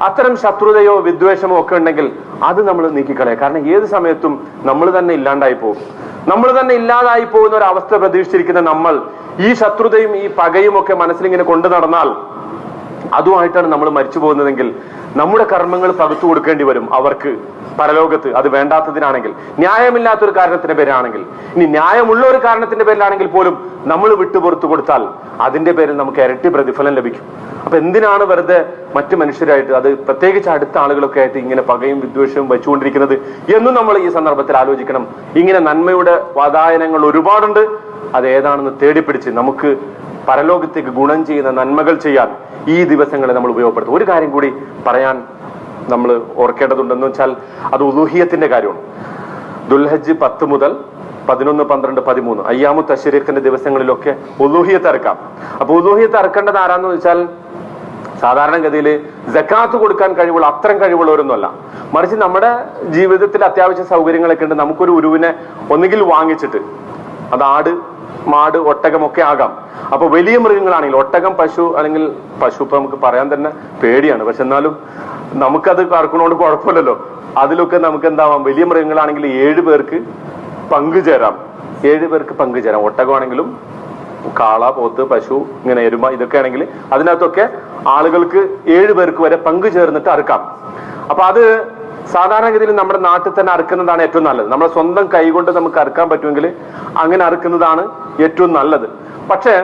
അത്തരം ശത്രുതയോ വിദ്വേഷമോ ഒക്കെ ഉണ്ടെങ്കിൽ അത് നമ്മൾ നീക്കിക്കളയുക കാരണം ഏത് സമയത്തും നമ്മൾ തന്നെ ഇല്ലാണ്ടായി പോകും. നമ്മൾ തന്നെ ഇല്ലാതായി പോകുന്ന ഒരു അവസ്ഥ പ്രതീക്ഷിച്ചിരിക്കുന്ന നമ്മൾ ഈ ശത്രുതയും ഈ പകയും ഒക്കെ മനസ്സിലിങ്ങനെ കൊണ്ടു നടന്നാൽ അതുമായിട്ടാണ് നമ്മൾ മരിച്ചു പോകുന്നതെങ്കിൽ നമ്മുടെ കർമ്മങ്ങൾ പകുത്തു കൊടുക്കേണ്ടി വരും അവർക്ക് പരലോകത്ത്. അത് വേണ്ടാത്തതിനാണെങ്കിൽ ന്യായമില്ലാത്തൊരു കാരണത്തിന്റെ പേരാണെങ്കിൽ ഇനി ന്യായമുള്ള ഒരു കാരണത്തിന്റെ പേരിലാണെങ്കിൽ പോലും നമ്മൾ വിട്ടുപുറത്തു കൊടുത്താൽ അതിന്റെ പേരിൽ നമുക്ക് ഇരട്ടി പ്രതിഫലം ലഭിക്കും. അപ്പൊ എന്തിനാണ് വെറുതെ മറ്റു മനുഷ്യരായിട്ട് അത് പ്രത്യേകിച്ച് അടുത്ത ആളുകളൊക്കെ ആയിട്ട് ഇങ്ങനെ പകയും വിദ്വേഷവും വെച്ചുകൊണ്ടിരിക്കുന്നത് എന്നും നമ്മൾ ഈ സന്ദർഭത്തിൽ ആലോചിക്കണം. ഇങ്ങനെ നന്മയുടെ വാതായനങ്ങൾ ഒരുപാടുണ്ട്. അത് ഏതാണെന്ന് തേടിപ്പിടിച്ച് നമുക്ക് പരലോകത്തേക്ക് ഗുണം ചെയ്യുന്ന നന്മകൾ ചെയ്യാൻ ഈ ദിവസങ്ങളെ നമ്മൾ ഉപയോഗപ്പെടുത്തും. ഒരു കാര്യം കൂടി പറയാൻ നമ്മൾ ഓർക്കേണ്ടതുണ്ടെന്ന് വെച്ചാൽ അത് ഉലൂഹിയത്തിന്റെ കാര്യമാണ്. ദുൽഹജ് പത്ത് മുതൽ പതിനൊന്ന് പന്ത്രണ്ട് പതിമൂന്ന് അയ്യാമു തഷരീഖിന്റെ ദിവസങ്ങളിലൊക്കെ ഉലൂഹിയത്ത് ഇറക്കാം അപ്പൊ ഉലൂഹിയത്ത് ഇറക്കേണ്ടത് ആരാന്ന് വെച്ചാൽ സാധാരണഗതിയിൽ ജക്കാത്ത് കൊടുക്കാൻ കഴിവുള്ള അത്തരം കഴിവുള്ളവരൊന്നുമല്ല. മറിച്ച് നമ്മുടെ ജീവിതത്തിൽ അത്യാവശ്യ സൗകര്യങ്ങളൊക്കെ ഉണ്ട്. നമുക്കൊരു ഉരുവിനെ ഒന്നുകിൽ വാങ്ങിച്ചിട്ട് അത് ആട് മാട് ഒട്ടകം ഒക്കെ ആകാം. അപ്പൊ വലിയ മൃഗങ്ങളാണെങ്കിൽ ഒട്ടകം പശു അല്ലെങ്കിൽ പശു ഇപ്പൊ നമുക്ക് പറയാൻ തന്നെ പേടിയാണ്. പക്ഷെ എന്നാലും നമുക്കത് കറക്കണോണ്ട് കുഴപ്പമില്ലല്ലോ. അതിലൊക്കെ നമുക്ക് എന്താവാം? വലിയ മൃഗങ്ങളാണെങ്കിൽ ഏഴ് പേർക്ക് പങ്കുചേരാം ഏഴ് പേർക്ക് പങ്കുചേരാം ഒട്ടകമാണെങ്കിലും കാള പോത്ത് പശു ഇങ്ങനെ എരുമ ഇതൊക്കെ ആണെങ്കിൽ അതിനകത്തൊക്കെ ആളുകൾക്ക് ഏഴ് പേർക്ക് വരെ പങ്കുചേർന്നിട്ട് അറുക്കാം. അപ്പൊ അത് സാധാരണഗതിയിൽ നമ്മുടെ നാട്ടിൽ തന്നെ അറുക്കുന്നതാണ് ഏറ്റവും നല്ലത്. നമ്മുടെ സ്വന്തം കൈകൊണ്ട് നമുക്ക് അറുക്കാൻ പറ്റുമെങ്കിൽ അങ്ങനെ അറുക്കുന്നതാണ് ഏറ്റവും നല്ലത്. പക്ഷേ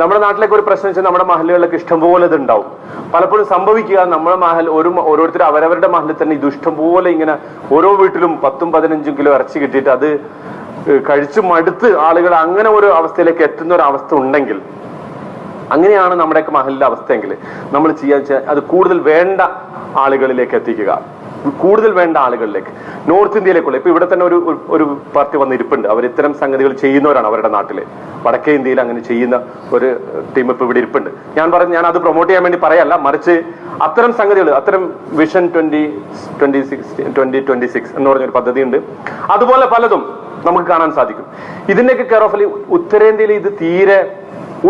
നമ്മുടെ നാട്ടിലേക്ക് ഒരു പ്രശ്നം വെച്ചാൽ നമ്മുടെ മഹലുകളിലൊക്കെ ഇഷ്ടംപോലെ ഇത് ഉണ്ടാവും പലപ്പോഴും സംഭവിക്കുക നമ്മുടെ മഹൽ ഒരു ഓരോരുത്തർ അവരവരുടെ മഹലിൽ തന്നെ ഇത് ഇഷ്ടംപോലെ ഇങ്ങനെ ഓരോ വീട്ടിലും പത്തും പതിനഞ്ചും കിലോ ഇറച്ചി കിട്ടിയിട്ട് അത് കഴിച്ച് മടുത്ത് ആളുകൾ അങ്ങനെ ഒരു അവസ്ഥയിലേക്ക് എത്തുന്ന ഒരു അവസ്ഥ ഉണ്ടെങ്കിൽ അങ്ങനെയാണ് നമ്മുടെയൊക്കെ മഹലിന്റെ അവസ്ഥയെങ്കിൽ നമ്മൾ ചെയ്യാൻ അത് കൂടുതൽ വേണ്ട ആളുകളിലേക്ക് എത്തിക്കുക. കൂടുതൽ വേണ്ട ആളുകളിലേക്ക്. നോർത്ത് ഇന്ത്യയിലേക്കുള്ള. ഇപ്പൊ ഇവിടെ തന്നെ ഒരു ഒരു- പാർട്ടി വന്ന് ഇരിപ്പുണ്ട് അവർ ഇത്തരം സംഗതികൾ ചെയ്യുന്നവരാണ് അവരുടെ നാട്ടിലെ. വടക്കേ ഇന്ത്യയിൽ അങ്ങനെ ചെയ്യുന്ന ഒരു ടീം ഇപ്പൊ ഇവിടെ ഇരിപ്പുണ്ട്. ഞാൻ പറഞ്ഞു ഞാൻ അത് പ്രൊമോട്ട് ചെയ്യാൻ വേണ്ടി പറയല്ല. മറിച്ച് അത്തരം സംഗതികൾ അത്തരം vision twenty twenty six twenty twenty six എന്ന് പറഞ്ഞൊരു പദ്ധതി ഉണ്ട് അതുപോലെ പലതും നമുക്ക് കാണാൻ സാധിക്കും. ഇതിന്റെയൊക്കെ കെയർ ഓഫ് ഉത്തരേന്ത്യയിൽ ഇത് തീരെ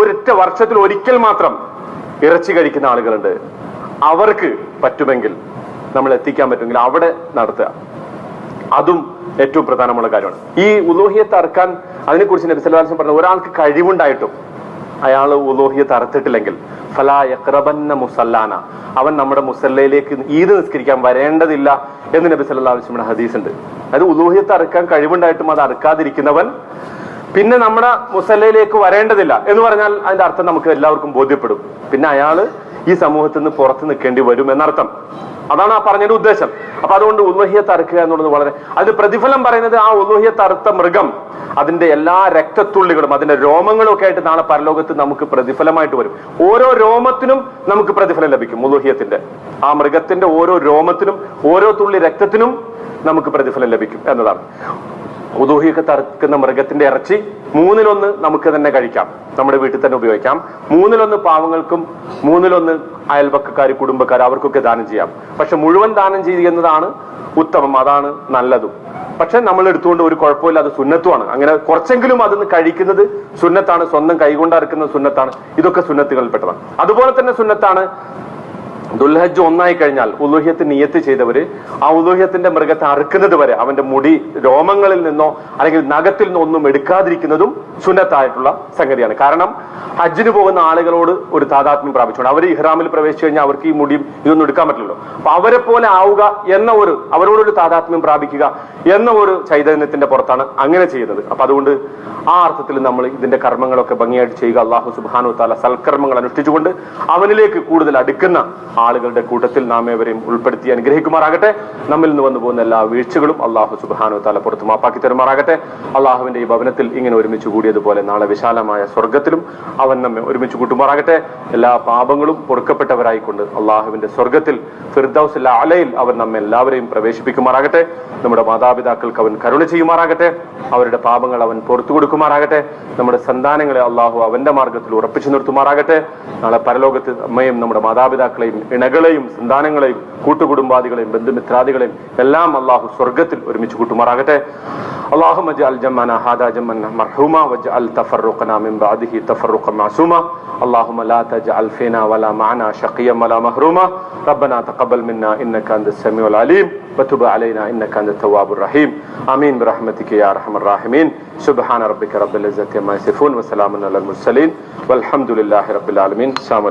ഒരൊറ്റ വർഷത്തിൽ ഒരിക്കൽ മാത്രം ഇറച്ചി കഴിക്കുന്ന ആളുകളുണ്ട്. അവർക്ക് പറ്റുമെങ്കിൽ നമ്മൾ എത്തിക്കാൻ പറ്റുമെങ്കിൽ അവിടെ നടത്തുക. അതും ഏറ്റവും പ്രധാനമുള്ള കാര്യമാണ്. ഈ ഉലോഹിയത്ത് അറക്കാൻ അതിനെക്കുറിച്ച് നബി വസല്ലം പറഞ്ഞു ഒരാൾക്ക് കഴിവുണ്ടായിട്ടും അയാൾ ഉലോഹിയത്ത് തറത്തിട്ടില്ലെങ്കിൽ ഫലാ മുസല്ലാന. അവൻ നമ്മുടെ മുസല്ലയിലേക്ക് ഈദ് നിസ്കരിക്കാൻ വരേണ്ടതില്ല എന്ന് നബി സല്ലാ വസല്ലം ഹദീസ് ഉണ്ട് അതായത് ഉലോഹിയത്ത് തറക്കാൻ കഴിവുണ്ടായിട്ടും അത് അറക്കാതിരിക്കുന്നവൻ പിന്നെ നമ്മുടെ മുസല്ലയിലേക്ക് വരേണ്ടതില്ല എന്ന് പറഞ്ഞാൽ അതിന്റെ അർത്ഥം നമുക്ക് എല്ലാവർക്കും ബോധ്യപ്പെടും. പിന്നെ അയാൾ ഈ സമൂഹത്തിൽ നിന്ന് പുറത്ത് നിൽക്കേണ്ടി വരും എന്നർത്ഥം. അതാണ് ആ പറഞ്ഞതിന്റെ ഉദ്ദേശം. അപ്പൊ അതുകൊണ്ട് ഉൽവഹിയെ തറക്കുക എന്നുള്ളത് വളരെ അതിന് പ്രതിഫലം പറയുന്നത് ആ ഉൽവഹിയെ തറുത്ത മൃഗം അതിന്റെ എല്ലാ രക്തത്തുള്ളികളും അതിന്റെ രോമങ്ങളും ഒക്കെ ആയിട്ട് നാളെ പരലോകത്ത് നമുക്ക് പ്രതിഫലമായിട്ട് വരും. ഓരോ രോമത്തിനും നമുക്ക് പ്രതിഫലം ലഭിക്കും ഉലുഹിയത്തിന്റെ. ആ മൃഗത്തിന്റെ ഓരോ രോമത്തിനും ഓരോ തുള്ളി രക്തത്തിനും നമുക്ക് പ്രതിഫലം ലഭിക്കും എന്നതാണ്. ഉദൂഹിയൊക്കെ തറക്കുന്ന മൃഗത്തിന്റെ ഇറച്ചി മൂന്നിലൊന്ന് നമുക്ക് തന്നെ കഴിക്കാം. നമ്മുടെ വീട്ടിൽ തന്നെ ഉപയോഗിക്കാം. മൂന്നിലൊന്ന് പാവങ്ങൾക്കും മൂന്നിലൊന്ന് അയൽപക്കക്കാർ കുടുംബക്കാർ അവർക്കൊക്കെ ദാനം ചെയ്യാം. പക്ഷെ മുഴുവൻ ദാനം ചെയ്യുന്നതാണ് ഉത്തമം. അതാണ് നല്ലതും. പക്ഷെ നമ്മൾ എടുത്തുകൊണ്ട് ഒരു കുഴപ്പമില്ല അത് സുന്നത്തുമാണ്. അങ്ങനെ കുറച്ചെങ്കിലും അതിന്ന് കഴിക്കുന്നത് സുന്നത്താണ്. സ്വന്തം കൈകൊണ്ട് അറക്കുന്ന സുന്നത്താണ്. ഇതൊക്കെ സുന്നത്തുകളിൽപ്പെട്ടതാണ്. അതുപോലെ തന്നെ സുന്നത്താണ് ദുൽഹജ്ജ് ഒന്നായി കഴിഞ്ഞാൽ ഉലുഹ്യത്ത് നിയത്ത് ചെയ്തവര് ആ ഉലുഹ്യത്തിന്റെ മൃഗത്തെ അറുക്കുന്നത് വരെ അവന്റെ മുടി രോമങ്ങളിൽ നിന്നോ അല്ലെങ്കിൽ നഖത്തിൽ നിന്നോ ഒന്നും എടുക്കാതിരിക്കുന്നതും സുന്നത്തായിട്ടുള്ള സംഗതിയാണ്. കാരണം ഹജ്ജിന് പോകുന്ന ആളുകളോട് ഒരു താതാത്മ്യം പ്രാപിച്ചുകൊണ്ട് അവർ ഇഹ്റാമിൽ പ്രവേശിച്ചു കഴിഞ്ഞാൽ അവർക്ക് ഈ മുടിയും ഇതൊന്നും എടുക്കാൻ പറ്റില്ലല്ലോ. അപ്പൊ അവരെ പോലെ ആവുക എന്ന ഒരു അവരോടൊരു താതാത്മ്യം പ്രാപിക്കുക എന്ന ഒരു ചൈതന്യത്തിന്റെ പുറത്താണ് അങ്ങനെ ചെയ്യുന്നത്. അപ്പൊ അതുകൊണ്ട് ആ അർത്ഥത്തിൽ നമ്മൾ ഇതിന്റെ കർമ്മങ്ങളൊക്കെ ഭംഗിയായിട്ട് ചെയ്യുക. അള്ളാഹു സുബാനു താല സൽക്കർമ്മങ്ങൾ അനുഷ്ഠിച്ചുകൊണ്ട് അവനിലേക്ക് കൂടുതൽ അടുക്കുന്ന ആളുകളുടെ കൂട്ടത്തിൽ നാം ഏവരെയും ഉൾപ്പെടുത്തി അനുഗ്രഹിക്കുമാറാകട്ടെ. നമ്മിൽ നിന്ന് വന്നു പോകുന്ന എല്ലാ വീഴ്ചകളും അള്ളാഹു സുബാനു താല പുറത്ത് മാപ്പാക്കി തരുമാറാകട്ടെ. അള്ളാഹുവിന്റെ ഈ ഭവനത്തിൽ ഇങ്ങനെ ഒരുമിച്ച് കൂടിയതുപോലെ നാളെ വിശാലമായ സ്വർഗത്തിലും അവൻ നമ്മെ ഒരുമിച്ച് കൂട്ടുമാറാകട്ടെ. എല്ലാ പാപങ്ങളും പൊറുക്കപ്പെട്ടവരായിക്കൊണ്ട് അള്ളാഹുവിന്റെ സ്വർഗത്തിൽ ഫിർദൌസ് അലയിൽ അവൻ നമ്മെ എല്ലാവരെയും പ്രവേശിപ്പിക്കുമാറാകട്ടെ. നമ്മുടെ മാതാപിതാക്കൾക്ക് അവൻ കരുണ ചെയ്യുമാറാകട്ടെ. അവരുടെ പാപങ്ങൾ അവൻ പുറത്തു കൊടുക്കുമാറാകട്ടെ. നമ്മുടെ സന്താനങ്ങളെ അള്ളാഹു അവന്റെ മാർഗത്തിൽ ഉറപ്പിച്ചു നിർത്തുമാറാകട്ടെ. നാളെ പരലോകത്ത് അമ്മയും നമ്മുടെ മാതാപിതാക്കളെയും ഇണകളെയും സന്താനങ്ങളെയും കൂട്ടുകുടുംബാദികളെയും ബന്ധുമിത്രാദികളെയും എല്ലാം അള്ളാഹു സ്വർഗത്തിൽ ഒരുമിച്ച് കൂട്ടുമാറാകട്ടെ اللهم اجعل جمعنا هذا جمعا مرحوما واجعل تفرقنا من بعده تفرقا معصوما اللهم لا تجعل فينا ولا معنا شقيا ولا محروما ربنا تقبل منا انك انت السميع العليم وتب علينا انك انت التواب الرحيم امين برحمتك يا ارحم الراحمين سبحان ربك رب العزه عما يصفون وسلام على المرسلين والحمد لله رب العالمين السلام